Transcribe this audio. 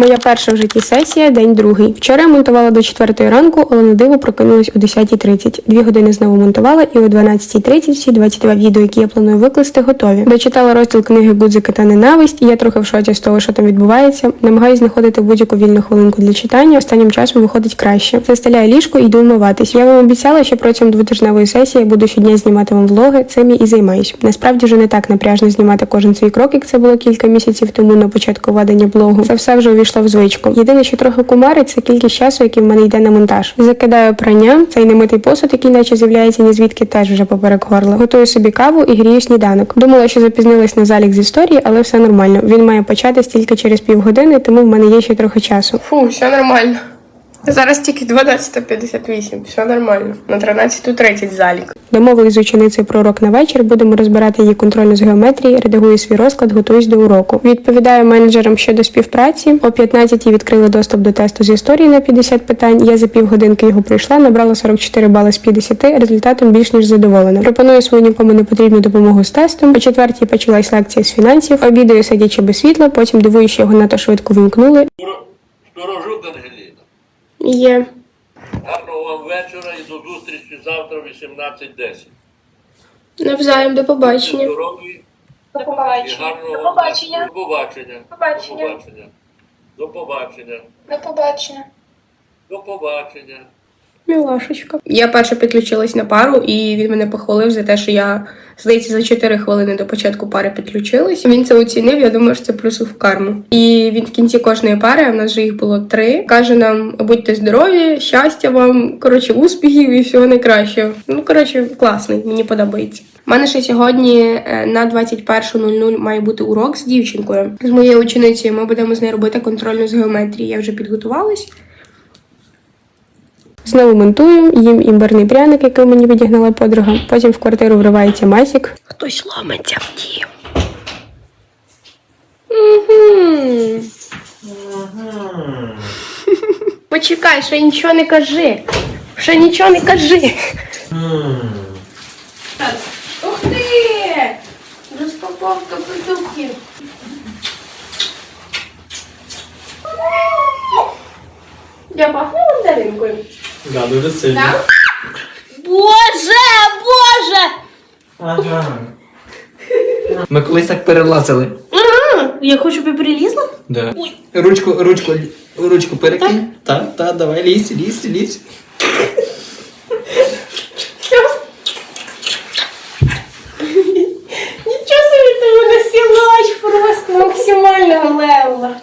Моя перша в житті сесія, день другий. Вчора я монтувала до 4 ранку, але на диво прокинулась о 10.30. Дві години знову монтувала, і о 12.30 всі 22 відео, які я планую викласти, готові. Дочитала розділ книги Гудзики та ненависть, і я трохи в шоці з того, що там відбувається. Намагаюсь знаходити будь-яку вільну хвилинку для читання. Останнім часом виходить краще. Застеляю ліжко і йду вмиватись. Я вам обіцяла, що протягом двотижневої сесії я буду щодня знімати вам влоги. Цим я і займаюсь. Насправді вже не так напряжно знімати кожен свій крок, як це було кілька місяців тому на початку ведення блогу. Це все вже увійшло в звичку. Єдине, що трохи кумарить, це кількість часу, який в мене йде на монтаж. Закидаю прання, цей немитий посуд, який наче з'являється ні звідки, теж вже поперек горла. Готую собі каву і грію сніданок. Думала, що запізнилась на залік з історії, але все нормально. Він має початись тільки через півгодини, тому в мене є ще трохи часу. Фу, все нормально. Зараз тільки 12.58, все нормально. На 13.30 залік. Домовились з ученицею про урок на вечір. Будемо розбирати її контрольну з геометрії, редагую свій розклад, готуюсь до уроку. Відповідаю менеджерам щодо співпраці. О 15 відкрили доступ до тесту з історії на 50 питань. Я за півгодинки його пройшла, набрала 44 бали з 50, результатом більш ніж задоволена. Пропоную свою нікому не потрібну допомогу з тестом. О четвертій почалась лекція з фінансів. Обідаю сидячи без світла, потім дивую, що його надто швидко вимкнули. Є. Гарного вам вечора і до зустрічі завтра о 18.10. Навзаєм до побачення. Здорові До побачення. До побачення. До побачення. Побачення. До побачення. До побачення. До побачення. До побачення. Мілашечка. Я перша підключилась на пару, і він мене похвалив за те, що я, здається, за 4 хвилини до початку пари підключилась. Він це оцінив. Я думаю, що це плюс в карму. І він в кінці кожної пари, а в нас же їх було три. Каже нам: будьте здорові, щастя вам, коротше, успіхів і всього найкращого. Ну, коротше, класний, мені подобається. У мене ще сьогодні е, на 21.00 має бути урок з дівчинкою, з моєю ученицею. Ми будемо з нею робити контрольну з геометрії. Я вже підготувалась. Знову монтую, їм імбирний пряник, який мені підігнала подруга. Потім в квартиру вривається Масік. Хтось ломиться в дім. Почекай, ще нічого не кажи. Ще нічого не кажи. Ух ти! Розпаковка продуктів. Я пахну мандаринкою. Да, дуже сильно. Боже, Боже! Ага. Ми колись так перелазили. Ага, Я хочу, щоб я перелізла. Да. Ручку, ручку, ручку перекинь. Так, так, давай, лізь, лізь, лізь. Нічого собі ти мене сілач просто максимально левла.